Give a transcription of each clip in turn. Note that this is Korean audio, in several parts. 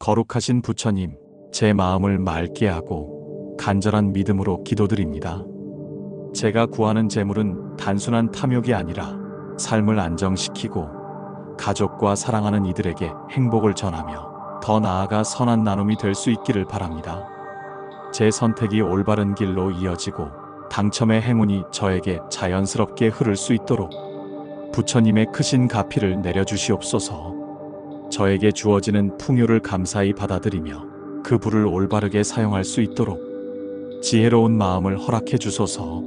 거룩하신 부처님, 제 마음을 맑게 하고 간절한 믿음으로 기도드립니다. 제가 구하는 재물은 단순한 탐욕이 아니라 삶을 안정시키고 가족과 사랑하는 이들에게 행복을 전하며 더 나아가 선한 나눔이 될 수 있기를 바랍니다. 제 선택이 올바른 길로 이어지고 당첨의 행운이 저에게 자연스럽게 흐를 수 있도록 부처님의 크신 가피를 내려주시옵소서. 저에게 주어지는 풍요를 감사히 받아들이며 그 불을 올바르게 사용할 수 있도록 지혜로운 마음을 허락해 주소서.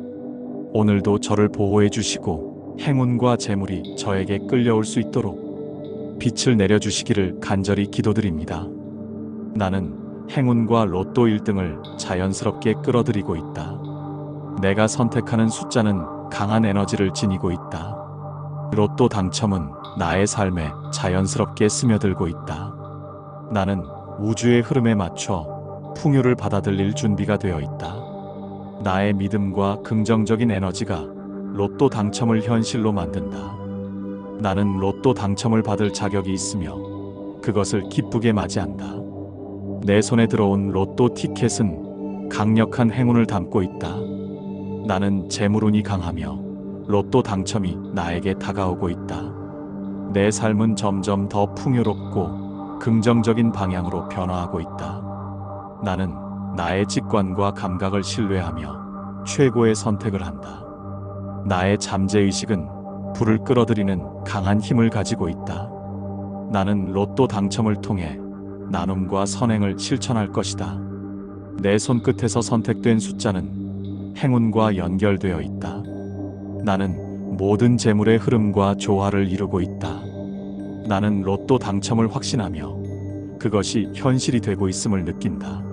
오늘도 저를 보호해 주시고 행운과 재물이 저에게 끌려올 수 있도록 빛을 내려 주시기를 간절히 기도드립니다. 나는 행운과 로또 1등을 자연스럽게 끌어들이고 있다. 내가 선택하는 숫자는 강한 에너지를 지니고 있다. 로또 당첨은 나의 삶에 자연스럽게 스며들고 있다. 나는 우주의 흐름에 맞춰 풍요를 받아들일 준비가 되어 있다. 나의 믿음과 긍정적인 에너지가 로또 당첨을 현실로 만든다. 나는 로또 당첨을 받을 자격이 있으며 그것을 기쁘게 맞이한다. 내 손에 들어온 로또 티켓은 강력한 행운을 담고 있다. 나는 재물운이 강하며 로또 당첨이 나에게 다가오고 있다. 내 삶은 점점 더 풍요롭고 긍정적인 방향으로 변화하고 있다. 나는 나의 직관과 감각을 신뢰하며 최고의 선택을 한다. 나의 잠재의식은 불을 끌어들이는 강한 힘을 가지고 있다. 나는 로또 당첨을 통해 나눔과 선행을 실천할 것이다. 내 손끝에서 선택된 숫자는 행운과 연결되어 있다. 나는 모든 재물의 흐름과 조화를 이루고 있다. 나는 로또 당첨을 확신하며 그것이 현실이 되고 있음을 느낀다.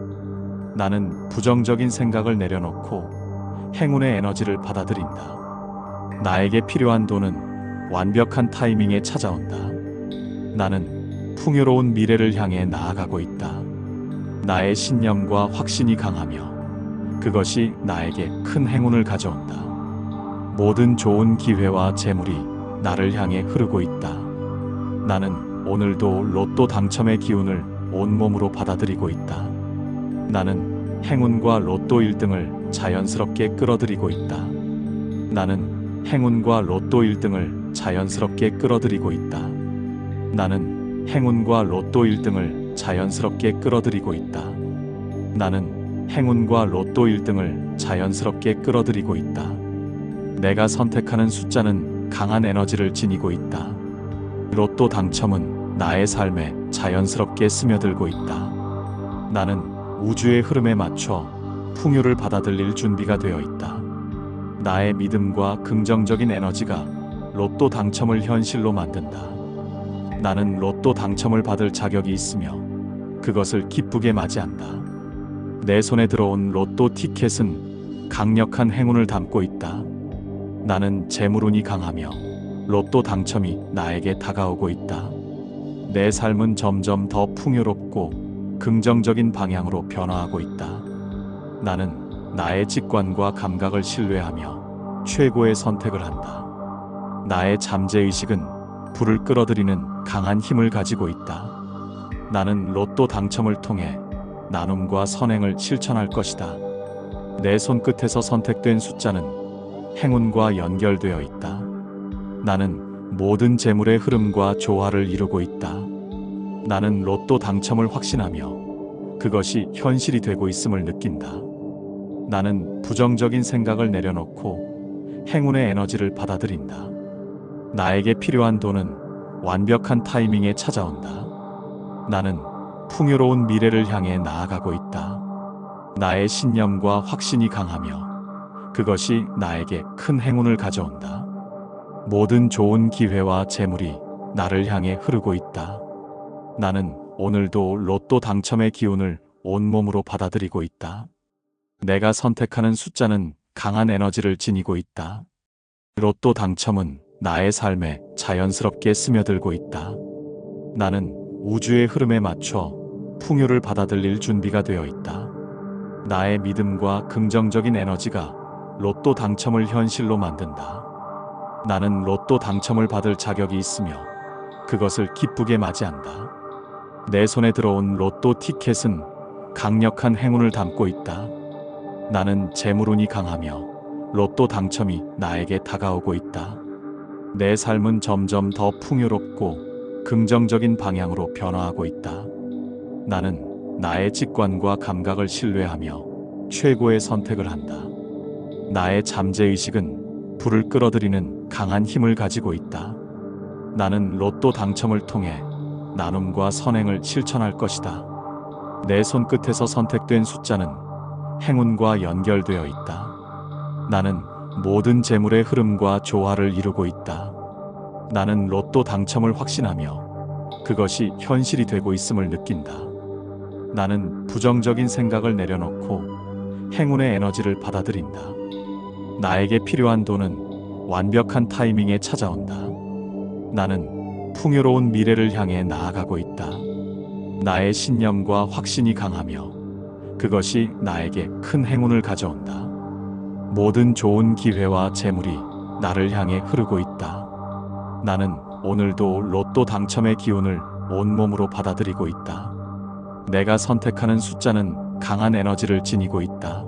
나는 부정적인 생각을 내려놓고 행운의 에너지를 받아들인다. 나에게 필요한 돈은 완벽한 타이밍에 찾아온다. 나는 풍요로운 미래를 향해 나아가고 있다. 나의 신념과 확신이 강하며 그것이 나에게 큰 행운을 가져온다. 모든 좋은 기회와 재물이 나를 향해 흐르고 있다. 나는 오늘도 로또 당첨의 기운을 온몸으로 받아들이고 있다. 나는 행운과 로또 1등을 자연스럽게 끌어들이고 있다. 나는 행운과 로또 1등을 자연스럽게 끌어들이고 있다. 나는 행운과 로또 1등을 자연스럽게 끌어들이고 있다. 나는 행운과 로또 1등을 자연스럽게 끌어들이고 있다. 내가 선택하는 숫자는 강한 에너지를 지니고 있다. 로또 당첨은 나의 삶에 자연스럽게 스며들고 있다. 나는 우주의 흐름에 맞춰 풍요를 받아들일 준비가 되어 있다. 나의 믿음과 긍정적인 에너지가 로또 당첨을 현실로 만든다. 나는 로또 당첨을 받을 자격이 있으며 그것을 기쁘게 맞이한다. 내 손에 들어온 로또 티켓은 강력한 행운을 담고 있다. 나는 재물운이 강하며 로또 당첨이 나에게 다가오고 있다. 내 삶은 점점 더 풍요롭고 긍정적인 방향으로 변화하고 있다. 나는 나의 직관과 감각을 신뢰하며 최고의 선택을 한다. 나의 잠재의식은 불을 끌어들이는 강한 힘을 가지고 있다. 나는 로또 당첨을 통해 나눔과 선행을 실천할 것이다. 내 손끝에서 선택된 숫자는 행운과 연결되어 있다. 나는 모든 재물의 흐름과 조화를 이루고 있다. 나는 로또 당첨을 확신하며 그것이 현실이 되고 있음을 느낀다. 나는 부정적인 생각을 내려놓고 행운의 에너지를 받아들인다. 나에게 필요한 돈은 완벽한 타이밍에 찾아온다. 나는 풍요로운 미래를 향해 나아가고 있다. 나의 신념과 확신이 강하며 그것이 나에게 큰 행운을 가져온다. 모든 좋은 기회와 재물이 나를 향해 흐르고 있다. 나는 오늘도 로또 당첨의 기운을 온몸으로 받아들이고 있다. 내가 선택하는 숫자는 강한 에너지를 지니고 있다. 로또 당첨은 나의 삶에 자연스럽게 스며들고 있다. 나는 우주의 흐름에 맞춰 풍요를 받아들일 준비가 되어 있다. 나의 믿음과 긍정적인 에너지가 로또 당첨을 현실로 만든다. 나는 로또 당첨을 받을 자격이 있으며 그것을 기쁘게 맞이한다. 내 손에 들어온 로또 티켓은 강력한 행운을 담고 있다. 나는 재물운이 강하며 로또 당첨이 나에게 다가오고 있다. 내 삶은 점점 더 풍요롭고 긍정적인 방향으로 변화하고 있다. 나는 나의 직관과 감각을 신뢰하며 최고의 선택을 한다. 나의 잠재의식은 불을 끌어들이는 강한 힘을 가지고 있다. 나는 로또 당첨을 통해 나눔과 선행을 실천할 것이다. 내 손끝에서 선택된 숫자는 행운과 연결되어 있다. 나는 모든 재물의 흐름과 조화를 이루고 있다. 나는 로또 당첨을 확신하며 그것이 현실이 되고 있음을 느낀다. 나는 부정적인 생각을 내려놓고 행운의 에너지를 받아들인다. 나에게 필요한 돈은 완벽한 타이밍에 찾아온다. 나는 풍요로운 미래를 향해 나아가고 있다. 나의 신념과 확신이 강하며 그것이 나에게 큰 행운을 가져온다. 모든 좋은 기회와 재물이 나를 향해 흐르고 있다. 나는 오늘도 로또 당첨의 기운을 온몸으로 받아들이고 있다. 내가 선택하는 숫자는 강한 에너지를 지니고 있다.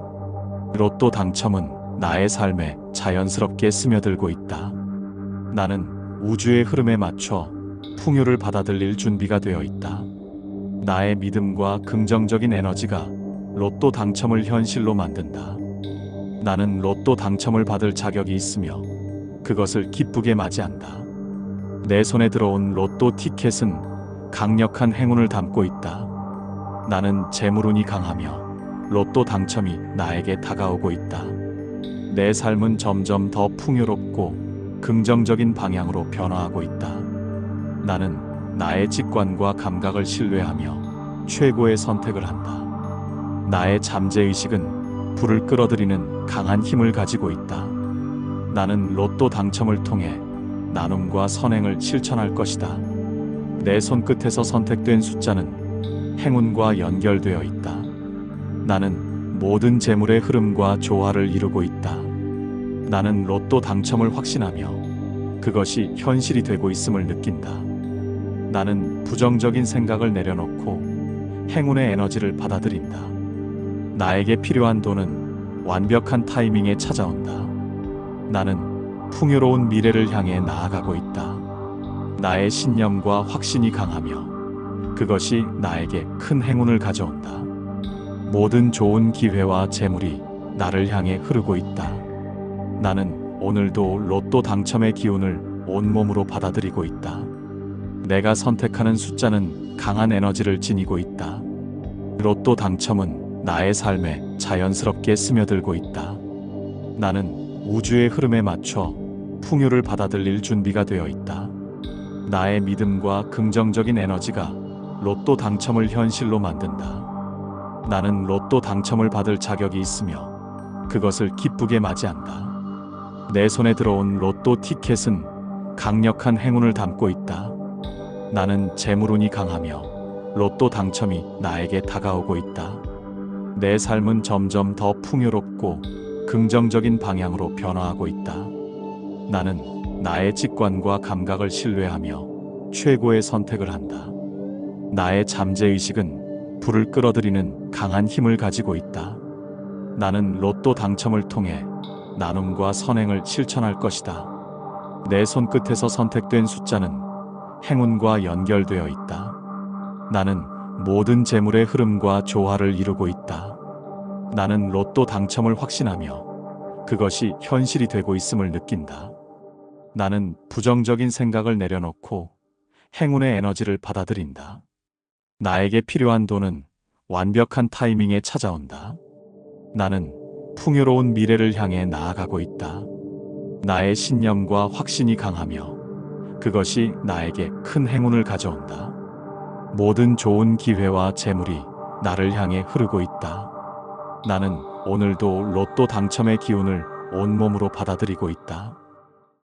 로또 당첨은 나의 삶에 자연스럽게 스며들고 있다. 나는 우주의 흐름에 맞춰 풍요를 받아들일 준비가 되어 있다. 나의 믿음과 긍정적인 에너지가 로또 당첨을 현실로 만든다. 나는 로또 당첨을 받을 자격이 있으며 그것을 기쁘게 맞이한다. 내 손에 들어온 로또 티켓은 강력한 행운을 담고 있다. 나는 재물운이 강하며 로또 당첨이 나에게 다가오고 있다. 내 삶은 점점 더 풍요롭고 긍정적인 방향으로 변화하고 있다. 나는 나의 직관과 감각을 신뢰하며 최고의 선택을 한다. 나의 잠재의식은 불을 끌어들이는 강한 힘을 가지고 있다. 나는 로또 당첨을 통해 나눔과 선행을 실천할 것이다. 내 손끝에서 선택된 숫자는 행운과 연결되어 있다. 나는 모든 재물의 흐름과 조화를 이루고 있다. 나는 로또 당첨을 확신하며 그것이 현실이 되고 있음을 느낀다. 나는 부정적인 생각을 내려놓고 행운의 에너지를 받아들인다. 나에게 필요한 돈은 완벽한 타이밍에 찾아온다. 나는 풍요로운 미래를 향해 나아가고 있다. 나의 신념과 확신이 강하며 그것이 나에게 큰 행운을 가져온다. 모든 좋은 기회와 재물이 나를 향해 흐르고 있다. 나는 오늘도 로또 당첨의 기운을 온몸으로 받아들이고 있다. 내가 선택하는 숫자는 강한 에너지를 지니고 있다. 로또 당첨은 나의 삶에 자연스럽게 스며들고 있다. 나는 우주의 흐름에 맞춰 풍요를 받아들일 준비가 되어 있다. 나의 믿음과 긍정적인 에너지가 로또 당첨을 현실로 만든다. 나는 로또 당첨을 받을 자격이 있으며 그것을 기쁘게 맞이한다. 내 손에 들어온 로또 티켓은 강력한 행운을 담고 있다. 나는 재물운이 강하며 로또 당첨이 나에게 다가오고 있다. 내 삶은 점점 더 풍요롭고 긍정적인 방향으로 변화하고 있다. 나는 나의 직관과 감각을 신뢰하며 최고의 선택을 한다. 나의 잠재의식은 불을 끌어들이는 강한 힘을 가지고 있다. 나는 로또 당첨을 통해 나눔과 선행을 실천할 것이다. 내 손끝에서 선택된 숫자는 행운과 연결되어 있다. 나는 모든 재물의 흐름과 조화를 이루고 있다. 나는 로또 당첨을 확신하며 그것이 현실이 되고 있음을 느낀다. 나는 부정적인 생각을 내려놓고 행운의 에너지를 받아들인다. 나에게 필요한 돈은 완벽한 타이밍에 찾아온다. 나는 풍요로운 미래를 향해 나아가고 있다. 나의 신념과 확신이 강하며 그것이 나에게 큰 행운을 가져온다. 모든 좋은 기회와 재물이 나를 향해 흐르고 있다. 나는 오늘도 로또 당첨의 기운을 온몸으로 받아들이고 있다.